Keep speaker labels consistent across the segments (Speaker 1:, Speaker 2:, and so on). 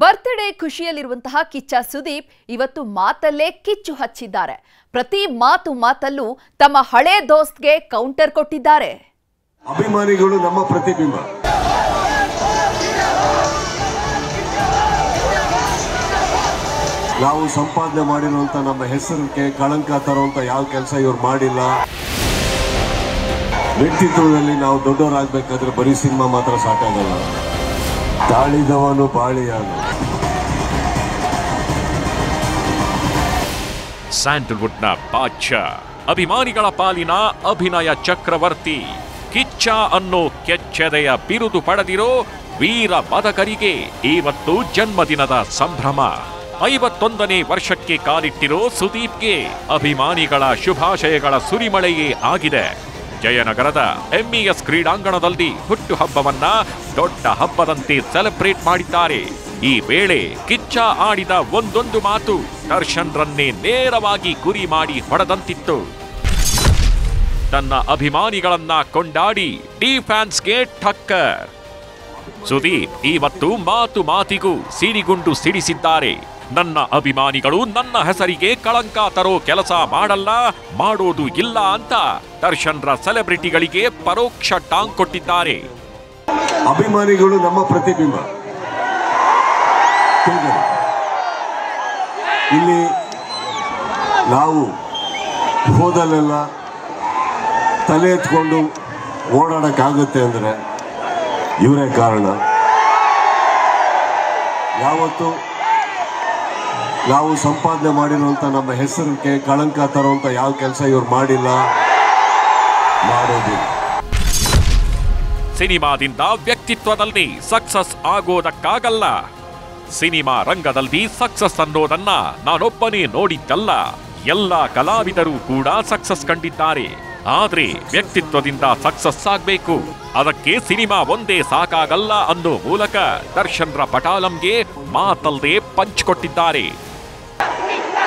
Speaker 1: Birthday ಖುಷಿಯಲ್ಲಿರುವಂತಹ Kichcha Sudeep ಇವತ್ತು ಮಾತಲ್ಲೇ ಕಿಚ್ಚು ಹಚ್ಚಿದ್ದಾರೆ. ಪ್ರತಿ ಮಾತು ಮಾತಲ್ಲೂ ತಮ್ಮ ಹಳೆ ದೋಸ್ತ್ಗೆ ಕೌಂಟರ್ ಕೊಟ್ಟಿದ್ದಾರೆ.
Speaker 2: ಅಭಿಮಾನಿಗಳು ನಮ್ಮ ಪ್ರತಿಬಿಂಬ. ನಾವು ಸಂಪಾದನೆ ಮಾಡಿರುವಂತ ನಮ್ಮ ಹೆಸರಿಗೆ ಕಳಂಕ ತರುವಂತ ಯಾವ ಕೆಲಸ ಇವ್ರು ಮಾಡಿಲ್ಲ. ವ್ಯಕ್ತಿತ್ವದಲ್ಲಿ ನಾವು ದೊಡ್ಡವರಾಗಬೇಕಾದ್ರೆ ಬರೀ ಸಿನಿಮಾ ಮಾತ್ರ ಸಾಕಾಗಲ್ಲ. ತಾಳಿದವನು ಬಾಳಿಯಾನು
Speaker 3: ಸ್ಯಾಂಡಲ್ವುಡ್ನ ಪಾಚ್ಯ ಅಭಿಮಾನಿಗಳ ಪಾಲಿನ ಅಭಿನಯ ಚಕ್ರವರ್ತಿ, ಕಿಚ್ಚ ಅನ್ನೋ ಕೆಚ್ಚೆದೆಯ ಬಿರುದು ಪಡೆದಿರೋ ವೀರ ಬದಕರಿಗೆ ಇವತ್ತು ಜನ್ಮದಿನದ ಸಂಭ್ರಮ. ಐವತ್ತೊಂದನೇ ವರ್ಷಕ್ಕೆ ಕಾಲಿಟ್ಟಿರೋ ಸುದೀಪ್ಗೆ ಅಭಿಮಾನಿಗಳ ಶುಭಾಶಯಗಳ ಸುರಿಮಳೆಯೇ ಆಗಿದೆ. ಜಯನಗರದ ಎಂಇಎಸ್ ಕ್ರೀಡಾಂಗಣದಲ್ಲಿ ಹುಟ್ಟುಹಬ್ಬವನ್ನ ದೊಡ್ಡ ಹಬ್ಬದಂತೆ ಸೆಲೆಬ್ರೇಟ್ ಮಾಡಿದ್ದಾರೆ. ಈ ವೇಳೆ ಕಿಚ್ಚ ಆಡಿದ ಒಂದೊಂದು ಮಾತು ದರ್ಶನ್ರನ್ನೇ ನೇರವಾಗಿ ಗುರಿ ಮಾಡಿ ಹೊಡೆದಂತಿತ್ತು. ತನ್ನ ಅಭಿಮಾನಿಗಳನ್ನ ಕೊಂಡಾಡಿ ಡಿ ಫ್ಯಾನ್ಸ್ಗೆ ಠಕ್ಕರ್ ಸುದೀಪ್ ಇವತ್ತು ಮಾತು ಮಾತಿಗೂ ಸಿಡಿಗುಂಡು ಸಿಡಿಸಿದ್ದಾರೆ. ನನ್ನ ಅಭಿಮಾನಿಗಳು ನನ್ನ ಹೆಸರಿಗೆ ಕಳಂಕ ತರೋ ಕೆಲಸ ಮಾಡಲ್ಲ, ಮಾಡೋದು ಇಲ್ಲ ಅಂತ ದರ್ಶನ್ರ ಸೆಲೆಬ್ರಿಟಿಗಳಿಗೆ ಪರೋಕ್ಷ ಟಾಂಗ್ ಕೊಟ್ಟಿದ್ದಾರೆ.
Speaker 2: ಅಭಿಮಾನಿಗಳು ನಮ್ಮ ಪ್ರತಿಬಿಂಬ. ಇಲ್ಲಿ ನಾವು ಹೋದಲ್ಲೆಲ್ಲ ತಲೆ ಎತ್ಕೊಂಡು ಓಡಾಡಕ್ಕಾಗುತ್ತೆ ಅಂದರೆ ಇವರೇ ಕಾರಣ. ಯಾವತ್ತು ನಾವು ಸಂಪಾದನೆ ಮಾಡಿರುವಂತ ನಮ್ಮ ಹೆಸರಿಗೆ ಕಳಂಕ ತರುವಂತ ಯಾವ ಕೆಲಸ ಇವ್ರು ಮಾಡಿಲ್ಲ, ಮಾಡೋದಿಲ್ಲ.
Speaker 3: ಸಿನಿಮಾದಿಂದ ವ್ಯಕ್ತಿತ್ವದಲ್ಲಿ ಸಕ್ಸಸ್ ಆಗೋದಕ್ಕಾಗಲ್ಲ. ಸಿನಿಮಾ ರಂಗದಲ್ಲಿ ಸಕ್ಸಸ್ ಅನ್ನೋದನ್ನ ನಾನೊಬ್ಬನೇ ನೋಡಿದ್ದಲ್ಲ. ಎಲ್ಲ ಕಲಾವಿದರು ಕೂಡ ಸಕ್ಸಸ್ ಕಂಡಿದ್ದಾರೆ. ಆದ್ರೆ ವ್ಯಕ್ತಿತ್ವದಿಂದ ಸಕ್ಸಸ್ ಆಗ್ಬೇಕು. ಅದಕ್ಕೆ ಸಿನಿಮಾ ಒಂದೇ ಸಾಕಾಗಲ್ಲ ಅನ್ನೋ ಮೂಲಕ ದರ್ಶನ್ರ ಪಟಾಲಂಗೆ ಮಾತಲ್ಲದೆ ಪಂಚ್ ಕೊಟ್ಟಿದ್ದಾರೆ.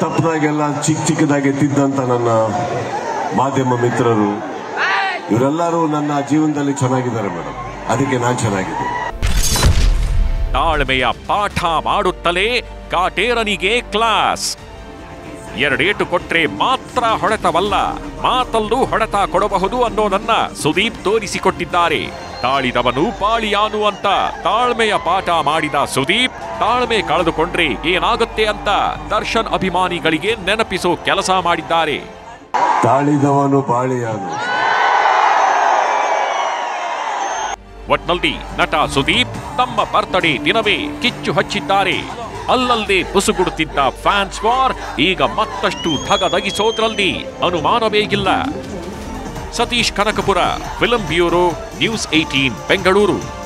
Speaker 2: ತಪ್ಪದಾಗೆಲ್ಲ ಚಿಕ್ಕ ಚಿಕ್ಕದಾಗಿ ತಿದ್ದಂತ ನನ್ನ ಮಾಧ್ಯಮ ಮಿತ್ರರು, ಇವರೆಲ್ಲರೂ ನನ್ನ ಜೀವನದಲ್ಲಿ ಚೆನ್ನಾಗಿದ್ದಾರೆ ಮೇಡಮ್. ಅದಕ್ಕೆ ನಾನು ಚೆನ್ನಾಗಿದ್ದೀನಿ.
Speaker 3: ತಾಳ್ಮೆಯ ಪಾಠ ಮಾಡುತ್ತಲೇ ಕಾಟೇರನಿಗೆ ಕ್ಲಾಸ್. ಎರಡೇಟು ಕೊಟ್ರೆ ಮಾತ್ರ ಹೊಡೆತವಲ್ಲ, ಮಾತಲ್ಲೂ ಹೊಡೆತ ಕೊಡಬಹುದು ಅನ್ನೋದನ್ನ ಸುದೀಪ್ ತೋರಿಸಿಕೊಟ್ಟಿದ್ದಾರೆ. ತಾಳಿದವನು ಪಾಳಿಯಾನು ಅಂತ ತಾಳ್ಮೆಯ ಪಾಠ ಮಾಡಿದ ಸುದೀಪ್ ತಾಳ್ಮೆ ಕಳೆದುಕೊಂಡ್ರೆ ಏನಾಗುತ್ತೆ ಅಂತ ದರ್ಶನ್ ಅಭಿಮಾನಿಗಳಿಗೆ ನೆನಪಿಸೋ ಕೆಲಸ ಮಾಡಿದ್ದಾರೆ.
Speaker 2: ತಾಳಿದವನು ಬಾಳಿಯಾನು.
Speaker 3: ಒಟ್ನಲ್ಲಿ ನಟ ಸುದೀಪ್ ತಮ್ಮ ಬರ್ತ್ಡೇ ದಿನವೇ ಕಿಚ್ಚು ಹಚ್ಚಿದ್ದಾರೆ. ಅಲ್ಲಲ್ಲೇ ಬುಸುಗುಡುತ್ತಿದ್ದ ಫ್ಯಾನ್ಸ್ ವಾರ್ ಈಗ ಮತ್ತಷ್ಟು ಧಗಧಗಿಸೋದ್ರಲ್ಲಿ ಅನುಮಾನವೇ ಇಲ್ಲ. Satish Kanakapura film bureau news eighteen Bengaluru.